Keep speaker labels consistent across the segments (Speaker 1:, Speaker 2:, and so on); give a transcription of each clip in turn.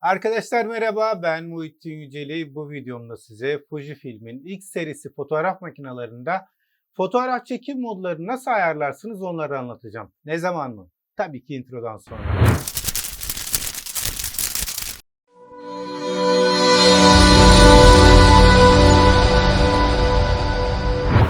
Speaker 1: Arkadaşlar merhaba ben Muhittin Yüceli. Bu videomda size Fujifilm'in ilk serisi fotoğraf makinelerinde fotoğraf çekim modlarını nasıl ayarlarsınız onları anlatacağım. Ne zaman mı? Tabii ki introdan sonra.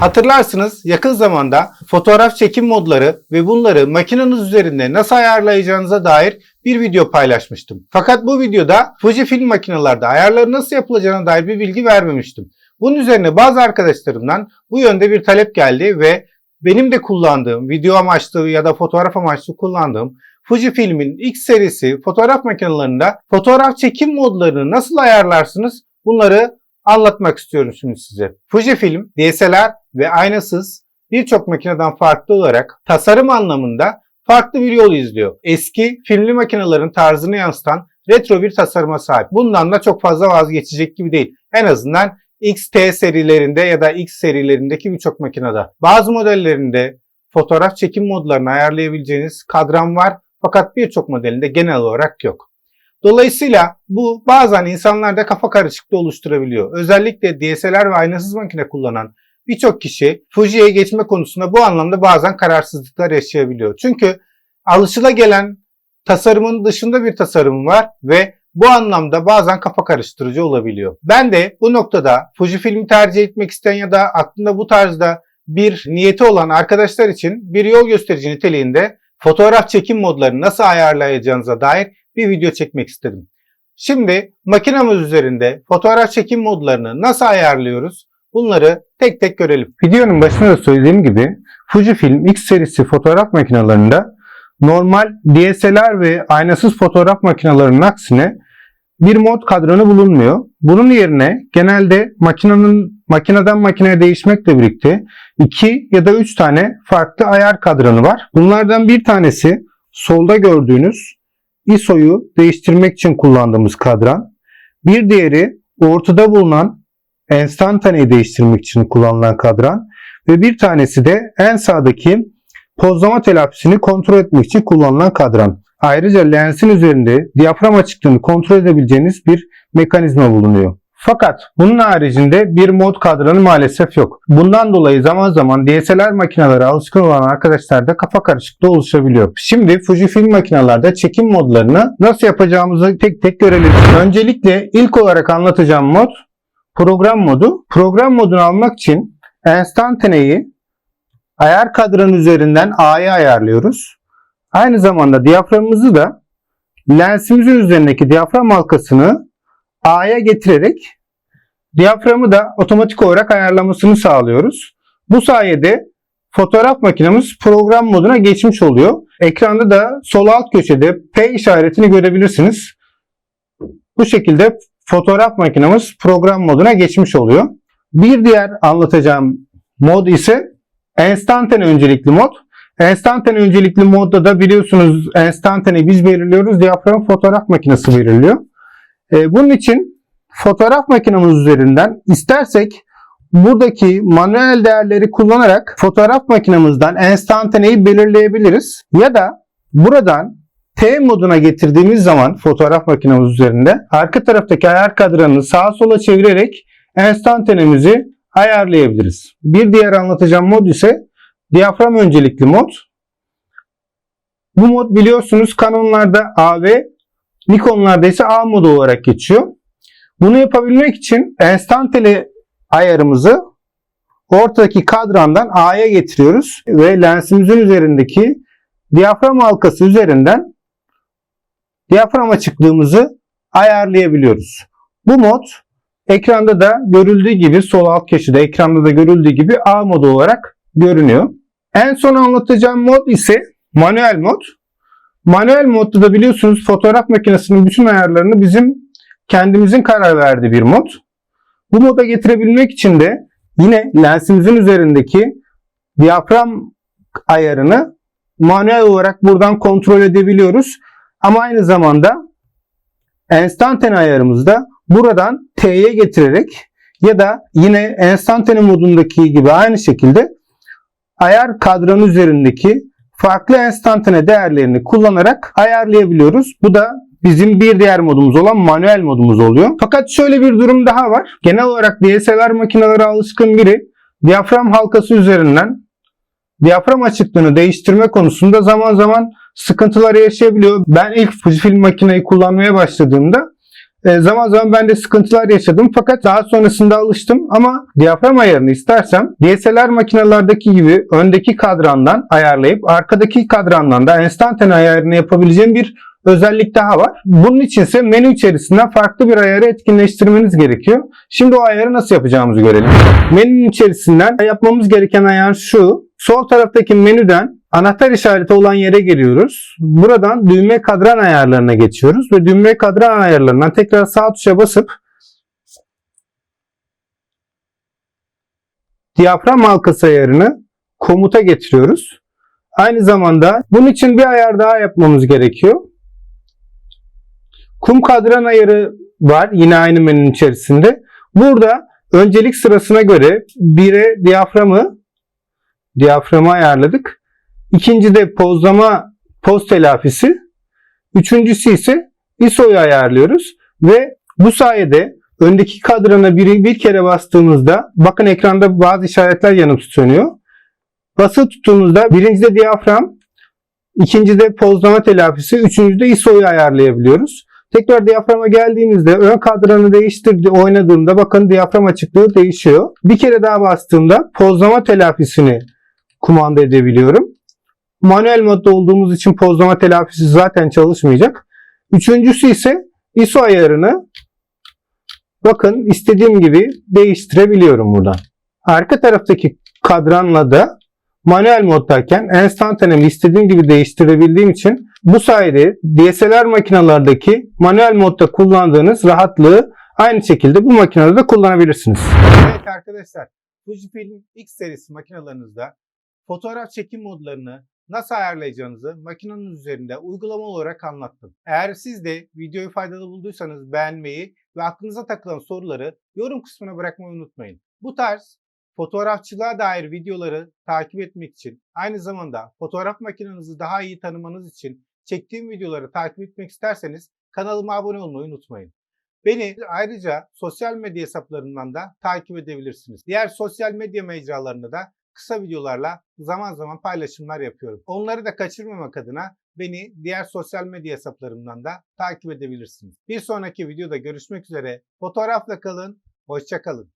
Speaker 1: Hatırlarsınız yakın zamanda fotoğraf çekim modları ve bunları makineniz üzerinde nasıl ayarlayacağınıza dair bir video paylaşmıştım. Fakat bu videoda Fujifilm makinelerde ayarları nasıl yapılacağına dair bir bilgi vermemiştim. Bunun üzerine bazı arkadaşlarımdan bu yönde bir talep geldi ve benim de kullandığım, video amaçlı ya da fotoğraf amaçlı kullandığım Fujifilm'in ilk serisi fotoğraf makinelerinde fotoğraf çekim modlarını nasıl ayarlarsınız bunları anlatmak istiyorum şimdi size. Fujifilm, DSLR ve aynasız birçok makineden farklı olarak tasarım anlamında farklı bir yol izliyor. Eski filmli makinelerin tarzını yansıtan retro bir tasarıma sahip. Bundan da çok fazla vazgeçecek gibi değil. En azından XT serilerinde ya da X serilerindeki birçok makinede. Bazı modellerinde fotoğraf çekim modlarını ayarlayabileceğiniz kadran var fakat birçok modelinde genel olarak yok. Dolayısıyla bu bazen insanlarda kafa karışıklığı oluşturabiliyor. Özellikle DSLR ve aynasız makine kullanan birçok kişi Fuji'ye geçme konusunda bu anlamda bazen kararsızlıklar yaşayabiliyor. Çünkü alışılagelen tasarımın dışında bir tasarım var ve bu anlamda bazen kafa karıştırıcı olabiliyor. Ben de bu noktada Fujifilm'i tercih etmek isteyen ya da aklında bu tarzda bir niyeti olan arkadaşlar için bir yol gösterici niteliğinde fotoğraf çekim modlarını nasıl ayarlayacağınıza dair bir video çekmek istedim. Şimdi makinamız üzerinde fotoğraf çekim modlarını nasıl ayarlıyoruz? Bunları tek tek görelim. Videonun başında da söylediğim gibi Fujifilm X serisi fotoğraf makinelerinde normal DSLR ve aynasız fotoğraf makinelerinin aksine bir mod kadranı bulunmuyor. Bunun yerine genelde makinenin makineden makineye değişmekle birlikte 2 ya da 3 tane farklı ayar kadranı var. Bunlardan bir tanesi solda gördüğünüz ISO'yu değiştirmek için kullandığımız kadran. Bir diğeri ortada bulunan enstantaneyi değiştirmek için kullanılan kadran. Ve bir tanesi de en sağdaki pozlama telafisini kontrol etmek için kullanılan kadran. Ayrıca lensin üzerinde diyafram açıklığını kontrol edebileceğiniz bir mekanizma bulunuyor. Fakat bunun haricinde bir mod kadranı maalesef yok. Bundan dolayı zaman zaman DSLR makinelere alışkın olan arkadaşlarda kafa karışıklığı oluşabiliyor. Şimdi Fujifilm makinelerde çekim modlarını nasıl yapacağımızı tek tek görelim. Öncelikle ilk olarak anlatacağım mod program modu. Program modunu almak için enstantaneyi ayar kadranı üzerinden A'ya ayarlıyoruz. Aynı zamanda diyaframımızı da lensimizin üzerindeki diyafram halkasını A'ya getirerek diyaframı da otomatik olarak ayarlamasını sağlıyoruz. Bu sayede fotoğraf makinemiz program moduna geçmiş oluyor. Ekranda da sol alt köşede P işaretini görebilirsiniz. Bu şekilde fotoğraf makinemiz program moduna geçmiş oluyor. Bir diğer anlatacağım mod ise enstantane öncelikli mod. Enstantane öncelikli modda da biliyorsunuz enstantane biz belirliyoruz. Diyafram fotoğraf makinesi belirliyor. Ee, bunun için fotoğraf makinemiz üzerinden istersek buradaki manuel değerleri kullanarak fotoğraf makinemizden enstantaneyi belirleyebiliriz. Ya da buradan T moduna getirdiğimiz zaman fotoğraf makinemiz üzerinde arka taraftaki ayar kadranını sağa sola çevirerek enstantanemizi ayarlayabiliriz. Bir diğer anlatacağım mod ise diyafram öncelikli mod. Bu mod biliyorsunuz Canon'larda A ve Nikon'larda ise A modu olarak geçiyor. Bunu yapabilmek için enstantane ayarımızı ortadaki kadrandan A'ya getiriyoruz ve lensimizin üzerindeki diyafram halkası üzerinden diyafram açıklığımızı ayarlayabiliyoruz. Bu mod ekranda da görüldüğü gibi sol alt köşede ekranda da görüldüğü gibi A modu olarak görünüyor. En son anlatacağım mod ise manuel mod. Manuel modda da biliyorsunuz fotoğraf makinesinin bütün ayarlarını bizim kendimizin karar verdiği bir mod. Bu moda getirebilmek için de yine lensimizin üzerindeki diyafram ayarını manuel olarak buradan kontrol edebiliyoruz. Ama aynı zamanda enstantane ayarımızda buradan T'ye getirerek ya da yine enstantane modundaki gibi aynı şekilde ayar kadranı üzerindeki farklı enstantane değerlerini kullanarak ayarlayabiliyoruz. Bu da bizim bir diğer modumuz olan manuel modumuz oluyor. Fakat şöyle bir durum daha var. Genel olarak DSLR makineleri alışkın biri diyafram halkası üzerinden diyafram açıklığını değiştirme konusunda zaman zaman sıkıntılar yaşayabiliyor. Ben ilk Fujifilm makineyi kullanmaya başladığımda e, zaman zaman ben de sıkıntılar yaşadım fakat daha sonrasında alıştım ama diyafram ayarını istersem DSLR makinelerdeki gibi öndeki kadrandan ayarlayıp arkadaki kadrandan da enstantane ayarını yapabileceğim bir özellik daha var. Bunun içinse menü içerisinden farklı bir ayarı etkinleştirmeniz gerekiyor. Şimdi o ayarı nasıl yapacağımızı görelim. Menünün içerisinden yapmamız gereken ayar şu. Sol taraftaki menüden anahtar işareti olan yere geliyoruz. Buradan düğme kadran ayarlarına geçiyoruz ve düğme kadran ayarlarından tekrar sağ tuşa basıp diyafram halkası ayarını komuta getiriyoruz. Aynı zamanda bunun için bir ayar daha yapmamız gerekiyor. Kum kadran ayarı var yine aynı menünün içerisinde. Burada öncelik sırasına göre 1'e diyaframı diyaframı ayarladık. İkinci de pozlama poz telafisi. Üçüncüsü ise ISO'yu ayarlıyoruz ve bu sayede öndeki kadrana bir, bir kere bastığımızda bakın ekranda bazı işaretler yanıp sönüyor. Basılı tuttuğumuzda birincide diyafram, ikincide pozlama telafisi, üçüncüde ISO'yu ayarlayabiliyoruz. Tekrar diyaframa geldiğimizde ön kadranı değiştirdi oynadığımda bakın diyafram açıklığı değişiyor. Bir kere daha bastığımda pozlama telafisini kumanda edebiliyorum. Manuel modda olduğumuz için pozlama telafisi zaten çalışmayacak. Üçüncüsü ise ISO ayarını bakın istediğim gibi değiştirebiliyorum buradan. Arka taraftaki kadranla da manuel moddayken enstantanemi istediğim gibi değiştirebildiğim için bu sayede DSLR makinalardaki manuel modda kullandığınız rahatlığı aynı şekilde bu makinede de kullanabilirsiniz. Evet arkadaşlar Fujifilm X serisi makinalarınızda fotoğraf çekim modlarını nasıl ayarlayacağınızı makinenin üzerinde uygulama olarak anlattım. Eğer siz de videoyu faydalı bulduysanız beğenmeyi ve aklınıza takılan soruları yorum kısmına bırakmayı unutmayın. Bu tarz fotoğrafçılığa dair videoları takip etmek için aynı zamanda fotoğraf makinenizi daha iyi tanımanız için çektiğim videoları takip etmek isterseniz kanalıma abone olmayı unutmayın. Beni ayrıca sosyal medya hesaplarından da takip edebilirsiniz. Diğer sosyal medya mecralarında da kısa videolarla zaman zaman paylaşımlar yapıyorum. Onları da kaçırmamak adına beni diğer sosyal medya hesaplarımdan da takip edebilirsiniz. Bir sonraki videoda görüşmek üzere. Fotoğrafla kalın, hoşça kalın.